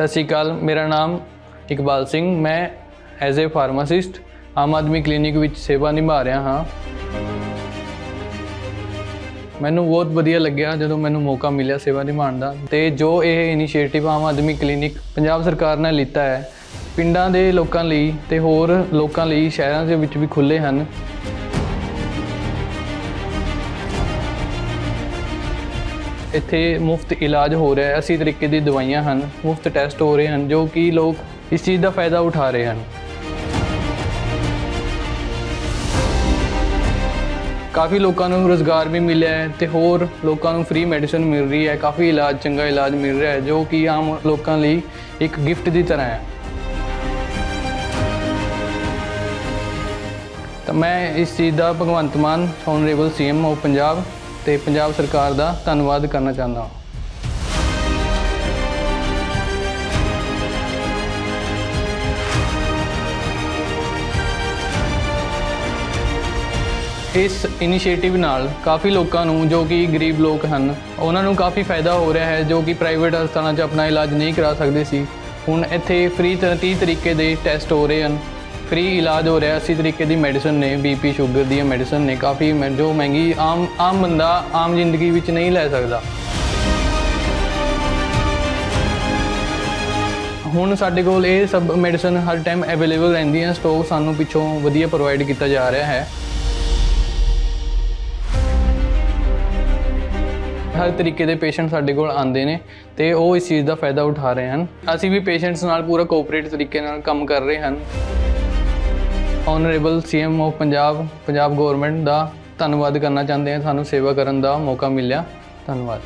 ਸਤਿ ਸ਼੍ਰੀ ਅਕਾਲ, ਮੇਰਾ ਨਾਮ ਇਕਬਾਲ ਸਿੰਘ, ਮੈਂ as a pharmacist Aam Aadmi clinic ਵਿੱਚ ਸੇਵਾ ਨਿਭਾ ਰਿਹਾ ਹਾਂ। ਮੈਨੂੰ ਬਹੁਤ ਵਧੀਆ ਲੱਗਿਆ ਜਦੋਂ ਮੈਨੂੰ ਮੌਕਾ ਮਿਲਿਆ ਸੇਵਾ ਨਿਭਾਉਣ ਦਾ ਤੇ ਜੋ ਇਹ ਇਨੀਸ਼ੀਏਟਿਵ ਆਮ ਆਦਮੀ ਕਲੀਨਿਕ ਪੰਜਾਬ ਸਰਕਾਰ ਨੇ ਲਿੱਤਾ ਹੈ, ਪਿੰਡਾਂ ਦੇ ਲੋਕਾਂ ਲਈ ਤੇ ਹੋਰ ਲੋਕਾਂ ਲਈ ਸ਼ਹਿਰਾਂ ਦੇ ਵਿੱਚ ਵੀ ਖੁੱਲੇ ਹਨ। ਇੱਥੇ ਮੁਫਤ ਇਲਾਜ ਹੋ ਰਿਹਾ ਹੈ, ਅਸੀਂ ਤਰੀਕੇ ਦੀ ਦਵਾਈਆਂ ਹਨ, ਮੁਫਤ ਟੈਸਟ ਹੋ ਰਹੇ ਹਨ, ਜੋ ਕਿ ਲੋਕ ਇਸ ਚੀਜ਼ ਦਾ ਫਾਇਦਾ ਉਠਾ ਰਹੇ ਹਨ। ਕਾਫੀ ਲੋਕਾਂ ਨੂੰ ਰੋਜ਼ਗਾਰ ਵੀ ਮਿਲਿਆ ਹੈ ਤੇ ਹੋਰ ਲੋਕਾਂ ਨੂੰ ਫ੍ਰੀ ਮੈਡੀਸਨ ਮਿਲ ਰਹੀ ਹੈ, ਕਾਫੀ ਇਲਾਜ, ਚੰਗਾ ਇਲਾਜ ਮਿਲ ਰਿਹਾ ਹੈ, ਜੋ ਕਿ ਆਮ ਲੋਕਾਂ ਲਈ ਇੱਕ ਗਿਫਟ ਦੀ ਤਰ੍ਹਾਂ ਹੈ। ਤਾਂ ਮੈਂ ਇਸ ਚੀਜ਼ ਦਾ Bhagwant Mann honourable CM of Punjab ਤੇ ਪੰਜਾਬ ਸਰਕਾਰ ਦਾ ਧੰਨਵਾਦ ਕਰਨਾ ਚਾਹੁੰਦਾ ਹਾਂ। ਇਸ ਇਨੀਸ਼ੀਏਟਿਵ ਨਾਲ ਕਾਫੀ ਲੋਕਾਂ ਨੂੰ, ਜੋ ਕਿ ਗਰੀਬ ਲੋਕ ਹਨ, ਉਹਨਾਂ ਨੂੰ ਕਾਫੀ ਫਾਇਦਾ ਹੋ ਰਿਹਾ ਹੈ, ਜੋ ਕਿ ਪ੍ਰਾਈਵੇਟ ਹਸਪਤਾਲਾਂ 'ਚ ਆਪਣਾ ਇਲਾਜ ਨਹੀਂ ਕਰਾ ਸਕਦੇ ਸੀ। ਹੁਣ ਇੱਥੇ ਫ੍ਰੀ 30 ਤਰੀਕੇ ਦੇ ਟੈਸਟ ਹੋ ਰਹੇ ਹਨ। ਫ੍ਰੀ ਇਲਾਜ ਹੋ ਰਿਹਾ ਇਸੇ ਤਰੀਕੇ ਦੀ ਮੈਡੀਸਨ ਨੇ ਬੀਪੀ ਸ਼ੂਗਰ ਦੀਆਂ ਮੈਡੀਸਨ ਨੇ, ਕਾਫੀ ਮੈਂ, ਜੋ ਮਹਿੰਗੀ, ਆਮ ਆਮ ਬੰਦਾ ਆਮ ਜ਼ਿੰਦਗੀ ਵਿੱਚ ਨਹੀਂ ਲੈ ਸਕਦਾ। ਹੁਣ ਸਾਡੇ ਕੋਲ ਇਹ ਸਭ ਮੈਡੀਸਨ ਹਰ ਟਾਈਮ ਅਵੇਲੇਬਲ ਰਹਿੰਦੀਆਂ ਸਟੋਕ ਸਾਨੂੰ ਪਿੱਛੋਂ ਵਧੀਆ ਪ੍ਰੋਵਾਈਡ ਕੀਤਾ ਜਾ ਰਿਹਾ ਹੈ। ਹਰ ਤਰੀਕੇ ਦੇ ਪੇਸ਼ੈਂਟ ਸਾਡੇ ਕੋਲ ਆਉਂਦੇ ਨੇ, ਤੇ ਉਹ ਇਸ ਚੀਜ਼ ਦਾ ਫਾਇਦਾ ਉਠਾ ਰਹੇ ਹਨ। ਅਸੀਂ ਵੀ ਪੇਸ਼ੈਂਟਸ ਨਾਲ ਪੂਰਾ ਕੋਆਪਰੇਟ ਤਰੀਕੇ ਨਾਲ ਕੰਮ ਕਰ ਰਹੇ ਹਨ। Honourable CM of Punjab Punjab government ਦਾ ਧੰਨਵਾਦ ਕਰਨਾ ਚਾਹੁੰਦੇ ਹਾਂ। ਸਾਨੂੰ ਸੇਵਾ ਕਰਨ ਦਾ ਮੌਕਾ ਮਿਲਿਆ। ਧੰਨਵਾਦ।